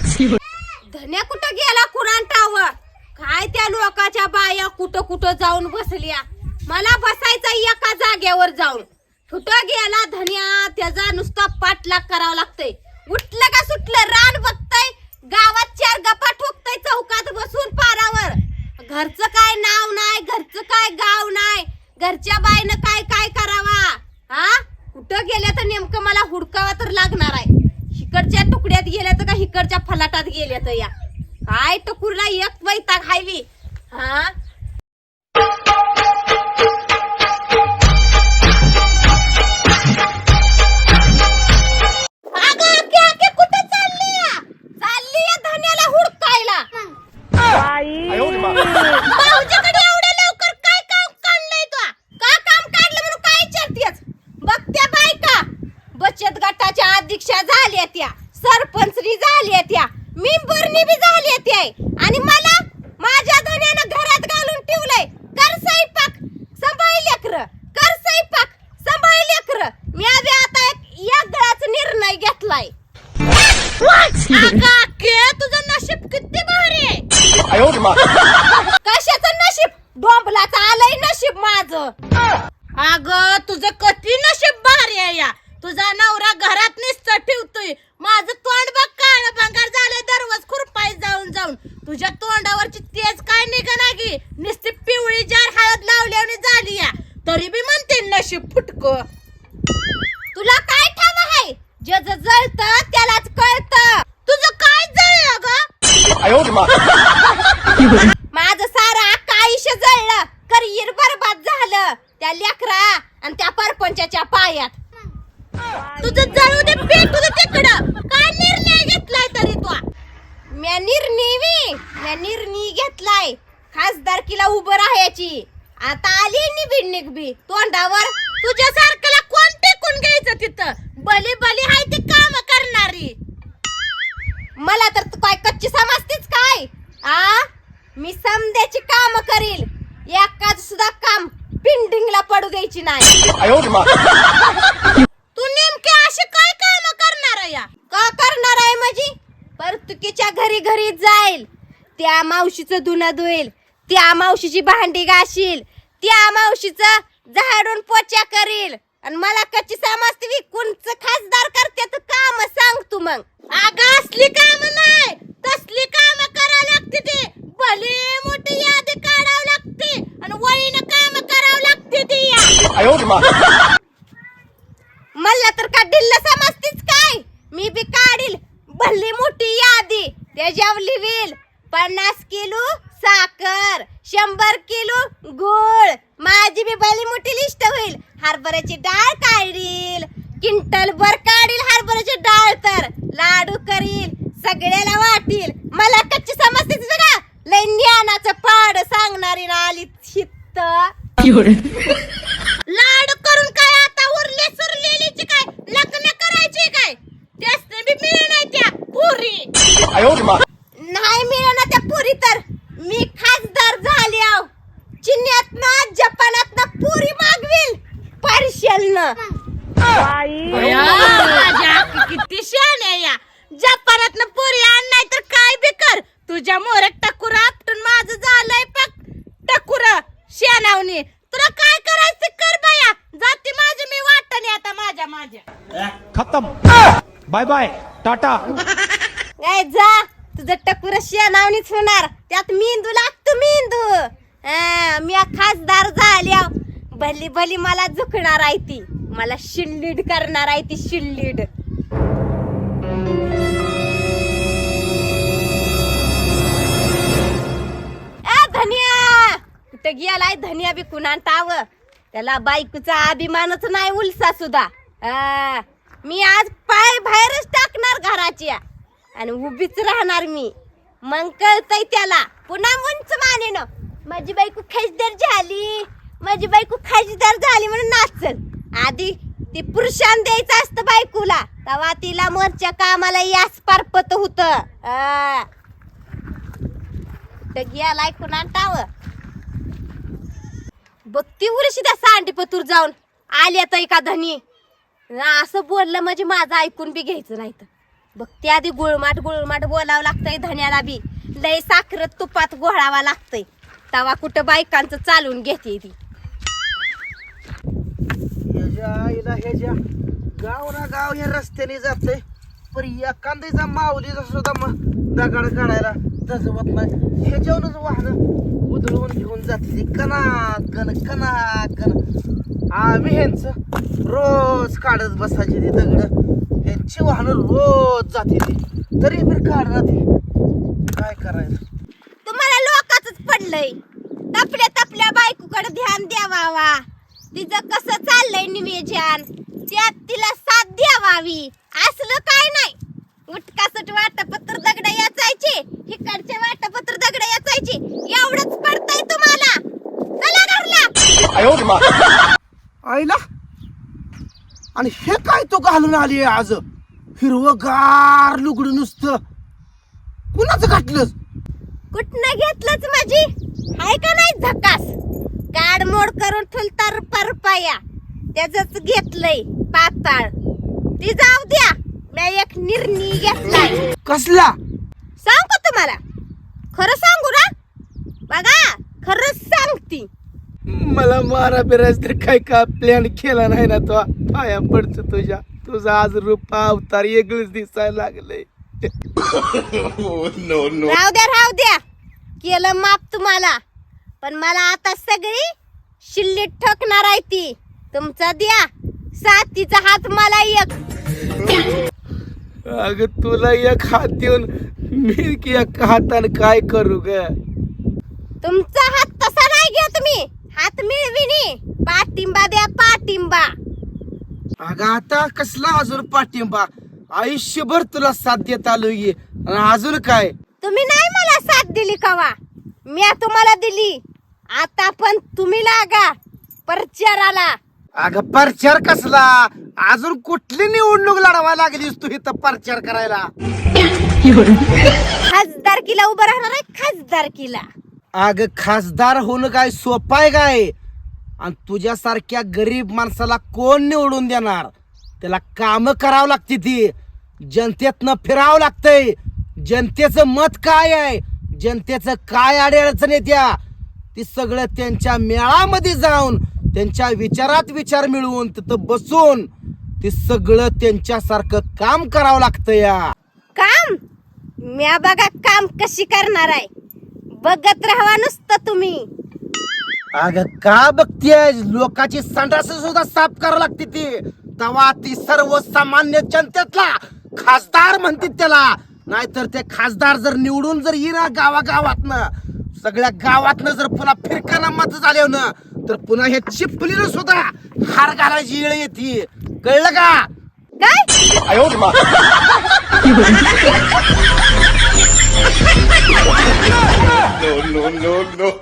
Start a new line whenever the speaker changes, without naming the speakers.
धन्या कुठं गेला कुरांटाव काय त्या लोकाच्या बाया कुठं कुठं जाऊन बसल्या? मला बसायचं एका जागेवर जाऊन. कुठं गेला धन्या? त्याचा नुसता पाठलाग करावा लागतंय. उठलं का सुटलं? रान बघ गावात चार गप्पा ठोकतय चौकात बसून पारावर घरचं काय नाव नाही घरचं काय गाव नाही घरच्या बाईनं काय काय करावा हा कुठं गेल्या तर नेमकं मला हुडकावा तर लागणार आहे हिकडच्या तुकड्यात गेल्या तर का हिकडच्या फलाटात गेल्या तर या काय टकुरला एक वैताग हायवी हा अगं, अक्की, अक्की, कुठं चाललीया? चाललीया धन्याला हुडकायला भाऊजीकडे एवढ्या लवकर काय काम काढलंय तू का काम काढलं म्हणून काय विचारतेस? बघ त्या बायका. बचत गटाच्या अध्यक्षा झाल्या त्या. सरपंचनी झाल्या त्या. जुनी बी झाली ती आहे आणि मला माझ्या धन्यानं घरात घालून ठेवलंय. कर स्वयंपाक. सांभाळ लेकर. कर स्वयंपाक. सांभाळ लेकर. मी आधी आता एक यागळाच निर्णय घेतलाय. काके तुझं नशीब किती भारी आहे. कशाचं नशीब? डोंबलाच आलंय नशीब माझं. अग तुझं कधी नशीब भारी आहे या? तुझा नवरा घरात निसत ठेवतोय. माझं तोंड बघ काळ बंगार झालंय दररोज खुरपाय जाऊन जाऊन. तुझ्या तोंडावरची तेज काय निघा की नुसती पिवळी जार हळद लावल्याने झाली या. तरी बी म्हणते नशीब फुटक. तुला काय ठाव आहे? जे जळत त्यालाच कळत. तुझं काय जळलं ग? माझं सारा आयुष्य जळलं. करिअर बरबाद झालं. त्या लेकरा आणि त्या परपंचाच्या पायात. तुझं जळू दे पेट तुझं तिकडं. काय निर्णय घेतलाय तरी तू? म्या निर्णय म्या निर्णय घेतलाय. खासदारकीला उभं राहायची. आता आली निबिड निघबी. तोंडावर तुझ्या सारख्याला कोण टेकून घ्यायचं तिथं? बली बली हाय ते काम करणारी. मला तर तू काय कच्ची समजतेच काय? आ? मी समद्याची काम करील. एकाच सुद्धा काम पेंडिंगला पडू द्यायची नाही. परतुकीच्या घरी घरी जाईल. त्या मावशीचं धुणं धुईल. त्या मावशीची भांडी घाशील. त्या मावशीचं झाडून पोचा करील. आणि मला कच्ची समजते मी खासदार करते काम सांग तू मग. अग असली काम नाही. तसली काम करा लागते ते. भले मोठी यादी काढावं लागते. आणि वळीनं काम करावं लागते ती. यादी त्याच्यावर लिहिल पन्नास किलो साखर शंभर किलो गुळ. माझी बी भली मोठी लिस्ट होईल. हरभऱ्याची डाळ काढील. किंटल भर काढील हरभऱ्याची डाळ तर. लाडू करील. सगळ्याला वाटील. मला कच्ची समजते बघा. लय ज्ञानाचं पाड सांगणारी ना आली चित्त
खतम. Bye bye. टाटा.
काय जा. तुझं टकुर शेणावणीच होणार. त्यात मेंदू लागतो मेंदू. हा, मी खासदार झाल्या भली भली मला झुकणार आहे ती. मला शिल्लीड करणार आहे ती शिल्लीड. ए धनिया! कुठं गेलाय धनिया बी कुणांटाव त्याला बायकोचा अभिमानच नाही उलसा सुद्धा. आ, मी आज पाय बाहेरच टाकणार घराच्या. आणि उभीच राहणार मी. मग कळतय त्याला. पुन्हा उंच मानेन. माझी बायको खासदार झाली. माझी बायको खासदार झाली म्हणून नाचल. आधी ती पुरुषांना द्यायचं असतं बायकोला. तेव्हा तिला मोरच्या कामाला यास पारपत होत. गेलाय कुणा टाव? ती उरशी त्या सांडीपतूर जाऊन. आल्या तर धनी. असं बोललं म्हणजे माझं ऐकून बी घ्यायचं नाही तर बघ ते आधी गुळमाट गुळमाट बोलावं लागतंय धन्याला बी. लय साखरत तुपात गोळावा लागतंय. तवा कुठं बायकांचं चालून घेते ती.
ह्याच्या आईला ह्याच्या गाव ना गाव ह्या रस्त्याने जातंय पर एखाद्याचा माऊलीचा सुद्धा मग दगड काढायला जमत नाही. ह्याच्यावरच वाहन उधळून घेऊन जाते ती कना कन कना कन आम्ही ह्यांचं रोज काढत बसायचे ते दगड. ह्यांची वाहनं रोज जाते ती. तरी पण काढणार ती. काय करायचं?
तुम्हाला लोकांच पडलंय. तपल्या तपल्या बायकोकडे ध्यान द्यावा तिचं कसं चाललंय निवेदन? त्यात तिला साथ द्यावावी. असलं काय नाही.
आणि हे काय तो घालून आली आज? हिरवगार लुगडं नुसतं. कुणाचं घातलंच
कुठनं घेतलंच माझी? हाय का नाही झकास? काड मोड करून ठुलता रुपा रुपया. त्याच घेतलंय पाताळ. ती जाऊ द्या. मी एक निर्णय घेतलाय.
कसला?
सांगू तुम्हाला? खरं सांगू ना? बघा खरंच सांगती.
मला मारा बिराज तर काय का प्लॅन केला नाही ना तो? पाया पडतो तुझ्या. तुझा आज रूपा अवतार वेगळंच दिसायला
no.
राहू द्या राहू द्या. केलं माप तुम्हाला. पण मला आता सगळी शिल्लीत ठोकणार आहे ती. तुमचा द्या. साथीचा हात मला एक.
अग तुला एक हात देऊन मी की एक हाताने काय करू ग?
तुमचा हात तसा नाही घ्या तुम्ही. हात मिळविनी पाठिंबा द्या पाठिंबा.
अगं आता कसला अजून पाठिंबा? आयुष्यभर तुला साथ देत आलोय आणि अजून काय?
तुम्ही नाही मला साथ दिली कवा? मी तुम्हाला दिली. आता पण तुम्ही लागा प्रचाराला
अगं प्रचार कसला? अजून कुठली निवडणूक लढवा लागलीस तू इथं प्रचार करायला?
खासदारकीला उभं राहणार आहे खासदारकीला.
अग खासदार होणं काय सोपं आहे काय? आणि तुझ्यासारख्या गरीब माणसाला कोण निवडून देणार? त्याला कामं करावं लागते ती. जनतेतनं फिरावं लागतंय. जनतेचं मत काय आहे? जनतेचं काय अडचण येत्या ती सगळं त्यांच्या मेळामध्ये जाऊन त्यांच्या विचारात विचार मिळवून तिथं बसून ते सगळं त्यांच्यासारखं काम करावं लागतं या.
काम? म्या बघा काम कशी करणार आहे. बघत राहावा नुसतं तुम्ही.
अग का बघतीय लोकांची संडास सुद्धा साफ करावं लागते ती. तवा ती सर्वसामान्य जनतेतला खासदार म्हणते त्याला. नाहीतर ते खासदार जर निवडून जर येणार गावागावात सगळ्या गावातनं जर पुन्हा फिरकाना मत झाले ना तर पुन्हा हे चिपलीनं सुद्धा हार घालायची येळ येते. कळलं का?
काय?
no no